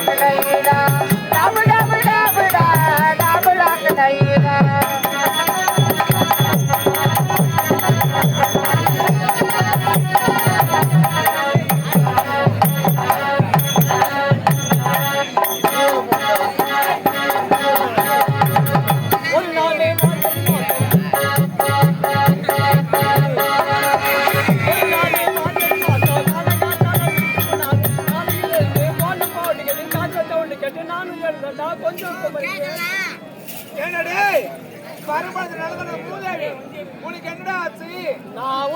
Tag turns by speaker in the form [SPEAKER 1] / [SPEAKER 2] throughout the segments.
[SPEAKER 1] Obrigada.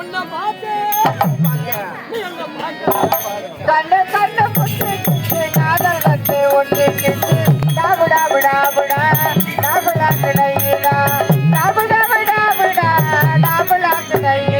[SPEAKER 1] உன்னை பார்த்தேன் நீ என்ன பார்க்க
[SPEAKER 2] கண்ண கண்ண புட்டு கிட்டு. காதல் ஒன்று கிட்டு டாபு டாபு டாபுடா டாபுடா கிடையிடா டாபு டாபு டாபுடா டாபுடா கிடையிடா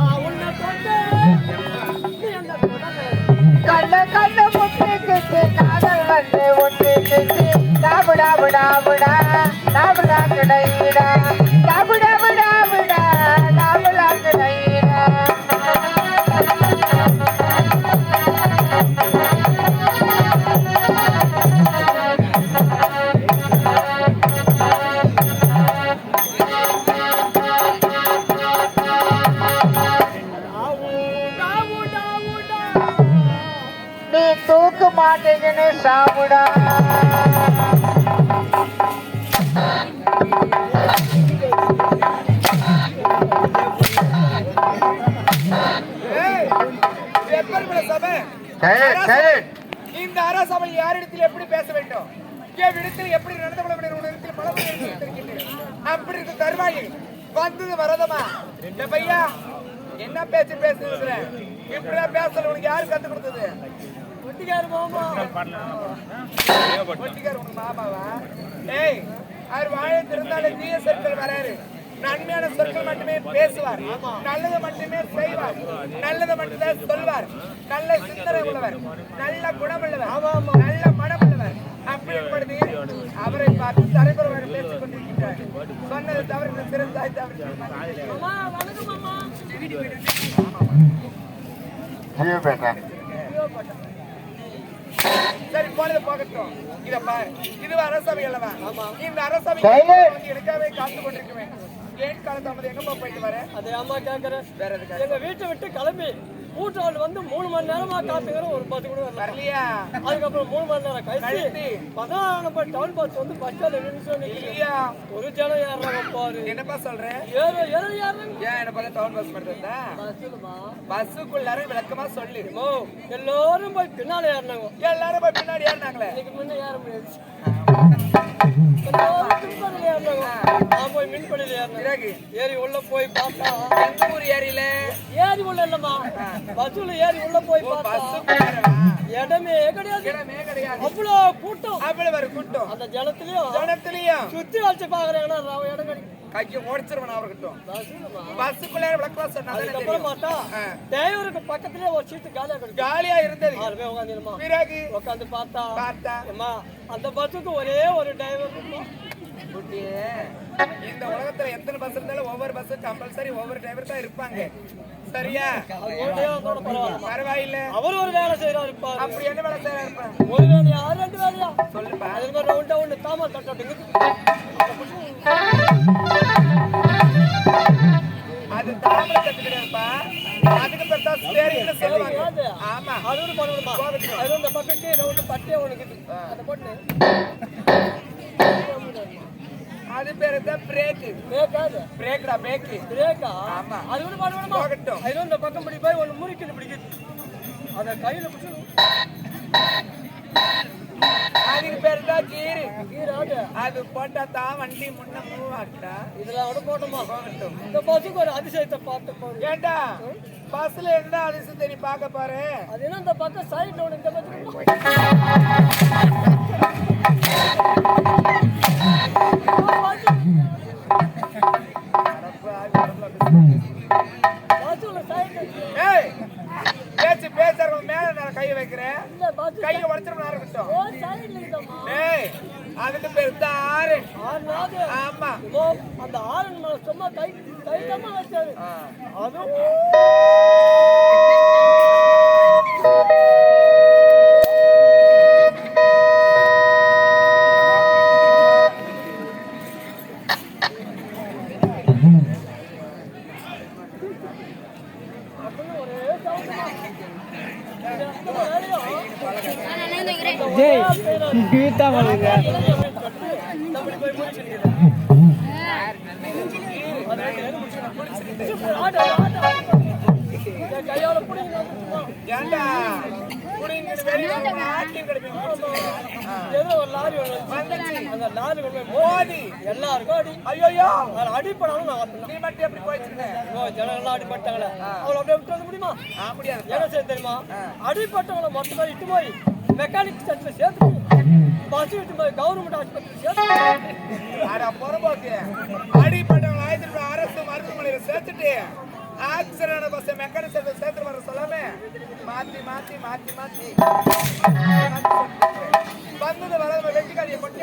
[SPEAKER 2] Uh, தூக்க மாட்டேங்கன்னு சாப்பிடா.
[SPEAKER 3] இந்த அரசபை யாரிடத்தில் எப்படி பேச வேண்டும்? எவ்விடத்தில் எப்படி நடந்து கொள்ள வேண்டும்? உன்னிடத்தில் பல. அப்படி இருக்க தருவாயில் வந்தது வரதமா? இந்த பையா என்ன பேச்சு பேசுகிற இப்படிதான் பேசல உனக்கு யாரு கத்து கொடுத்தது?
[SPEAKER 1] ஒட்டிக்காரு மாமா.
[SPEAKER 3] ஒட்டிக்கார உனக்கு மாமாவா? ஏய் அவர் வாழ திறந்தாலே தீய சொற்கள் வராரு நன்மையான சொற்கள் மட்டுமே பேசுவார். நல்லது மட்டுமே செய்வார். நல்லது மட்டுமே சொல்வார். நல்ல சிந்தனை உள்ளவர். நல்ல குணமுள்ளவர். நல்ல மனம் உள்ளவர் அப்படிப்படுத்தி அவரை பார்த்து தலைமுறை பேசிக் கொண்டிருக்கிறார் சொன்னது தவறு சிறந்தாய் தவறு
[SPEAKER 2] பேட்டா
[SPEAKER 3] சரி போனது போகட்டும் இத பாரு இது அரசவை அல்லவா? இந்த அரசவை எனக்காகவே காத்து கொண்டிருக்குவேன் ஏன் காலத்தாமது எங்கம்மா போயிட்டு வர?
[SPEAKER 1] அதே அம்மா கேட்கறேன்
[SPEAKER 3] வேற எதுக்கு
[SPEAKER 1] எங்க வீட்டை விட்டு கிளம்பி. கூட்டாள் வந்து மூணு மணி நேரமா காத்துக்கிறேன் ஒரு பத்து கூட வரல.
[SPEAKER 3] வரலையா?
[SPEAKER 1] அதுக்கப்புறம் மூணு மணி நேரம் கழிச்சு. பதினாறு நம்பர் டவுன் பஸ் வந்து பஸ் ஸ்டாண்ட்
[SPEAKER 3] இல்லையா?
[SPEAKER 1] ஒரு ஜனம் ஏறுறாங்க பாரு.
[SPEAKER 3] என்னப்பா சொல்றேன்
[SPEAKER 1] ஏறு ஏறு ஏறுறாங்க
[SPEAKER 3] ஏன் என்ன பார்த்தா டவுன் பஸ்
[SPEAKER 1] பஸ்ஸுலமா
[SPEAKER 3] பஸ்ஸுக்குள்ளார விளக்கமா சொல்லு.
[SPEAKER 1] ஓ எல்லாரும் போய் பின்னால ஏறினாங்க.
[SPEAKER 3] எல்லாரும் போய் பின்னாடி ஏறினாங்களே.
[SPEAKER 1] இன்னைக்கு முன்ன ஏற முடியாது. ஏறி உள்ள போய் பார்த்தா
[SPEAKER 3] எந்த ஊர் ஏரியில.
[SPEAKER 1] ஏறி உள்ள இல்லம்மா. பஸ்ஸுல ஏறி உள்ள போய் பார்த்தா இடமே கிடையாது.
[SPEAKER 3] இடமே கிடையாது.
[SPEAKER 1] அவ்வளோ கூட்டம்.
[SPEAKER 3] கூட்டம்.
[SPEAKER 1] அந்த ஜலத்திலயும்
[SPEAKER 3] ஜனத்திலையும்.
[SPEAKER 1] சுத்தி வச்சு பாக்குறாங்கன்னா இடம் கிடைக்கும்.
[SPEAKER 3] கைக்கு ஓடிச்சிருவன் அவர்கிட்ட
[SPEAKER 1] பஸ்ஸுலமா
[SPEAKER 3] பஸ்ஸுக்குள்ளார விளக்கமா சொன்னா
[SPEAKER 1] அதுக்கப்புறம் பார்த்தா டிரைவருக்கு பக்கத்துலயே ஒரு சீட்டு காலியா கிடைக்கும்
[SPEAKER 3] காலியா இருந்தது.
[SPEAKER 1] பேர் உட்காந்துருமா
[SPEAKER 3] பிறகு?
[SPEAKER 1] உட்காந்து பார்த்தா
[SPEAKER 3] பார்த்தா.
[SPEAKER 1] அந்த பஸ்ஸுக்கு ஒரே ஒரு டிரைவர் இருக்கும்
[SPEAKER 3] இந்த உலகத்துல எத்தனை பஸ் இருந்தாலும் ஒவ்வொரு பஸ் கம்பல்சரி ஒவ்வொரு டிரைவர் தான் இருப்பாங்க. சரியா?
[SPEAKER 1] அது ஒரு பரவாயில்ல. அவர் ஒரு வேலை செய்யறாரு
[SPEAKER 3] அப்படி என்ன வேலை செய்யறா இருப்பேன்
[SPEAKER 1] ஒரு வேலையா? ரெண்டு வேலையா?
[SPEAKER 3] சொல்லுப்பா.
[SPEAKER 1] அதுக்கு ஒரு ரவுண்டா ஒண்ணு தாமா தட்டட்டுங்க
[SPEAKER 3] அது தாமரை கட்டு கிடையாதுப்பா. அதுக்கு பேர் தான் ஸ்டேரிங்னு சொல்லுவாங்க. ஆமா.
[SPEAKER 1] அது ஒன்று பண்ணணுமா? அது இந்த பக்கத்து ரவுண்டு பட்டே ஒன்று அதை போட்டு
[SPEAKER 3] அது பேரு தான் பிரேக்
[SPEAKER 1] பிரேக்காது
[SPEAKER 3] பிரேக்டா பிரேக்
[SPEAKER 1] பிரேக்கா
[SPEAKER 3] ஆமா.
[SPEAKER 1] அது ஒன்று பண்ணணுமா
[SPEAKER 3] போகட்டும்.
[SPEAKER 1] அது இந்த பக்கம் பிடி போய் ஒன்று முறிக்கிட்டு பிடிக்குது. அதை கையில பிடிச்சணும்
[SPEAKER 3] அதுக்கு பேரு தான் கீரு.
[SPEAKER 1] கீராது
[SPEAKER 3] அது? போட்டா தான் வண்டி முன்ன மூவ் ஆகுடா
[SPEAKER 1] இதெல்லாம் கூட போட்டோமா
[SPEAKER 3] போகட்டும்.
[SPEAKER 1] இந்த பஸ்ஸுக்கு ஒரு அதிசயத்தை பார்த்து போறோம்
[SPEAKER 3] ஏண்டா? பஸ்ல என்ன அதிசயத்தை நீ பார்க்க பாரு
[SPEAKER 1] அது என்ன இந்த பக்கம் சைட்ல ஒன்று இந்த பக்கம்
[SPEAKER 3] பேச்சு பேசுறவங்க மேல நான் கையை வைக்கிறேன். கையை
[SPEAKER 1] சைட்ல இருக்கமா
[SPEAKER 3] ஏய் அதுக்கு பேரு தான் ஆறு ஆமா.
[SPEAKER 1] அந்த ஆரன் மேல சும்மா கை வச்சாரு. அதுவும் நம்மளை போய் முடிச்சிருக்கிறேன். அது ரெண்டு பேரும் முடிச்சிருக்கிறேன். Auto, auto. என் கையால புடிங்க நான் சும்மா.
[SPEAKER 3] ஏண்டா குடிங்கிட்டு வெளியே வந்து ஆட்டி கிடைப்பீங்க
[SPEAKER 1] ஏதோ ஒரு லாரி ஒண்ணு வந்துச்சு. அந்த லாரி கொண்டு போய் மோதி எல்லாருக்கும் அடி
[SPEAKER 3] ஐயோ
[SPEAKER 1] அதில் அடிப்படாலும் நான் வரணும்
[SPEAKER 3] நீ மட்டும் எப்படி போயிட்டு
[SPEAKER 1] ஓ ஜனங்கள்லாம் அடிபட்டாங்களே? அவளை அப்படியே விட்டு முடியுமா? என்ன செய்ய தெரியுமா? அடிப்பட்டவங்களை மொத்தமா இட்டு போய் மெக்கானிக் சென்டர்ல சேர்த்து பஸ் விட்டு போய் கவர்மெண்ட் ஆஸ்பத்திரி
[SPEAKER 3] அடிப்பட்டவங்க ஆயிரத்தி அரசு மருத்துவமனையில சேர்த்துட்டு ஆக்சிடென்ட் பஸ் மெக்கானிக் சேர்த்து வர சொல்லாம மாத்தி மாத்தி மாத்தி மாத்தி வந்தது வராத வெட்டிக்காரியை கொட்டி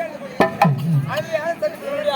[SPEAKER 3] அது யாரும் தெரிஞ்சு
[SPEAKER 1] என்னுடைய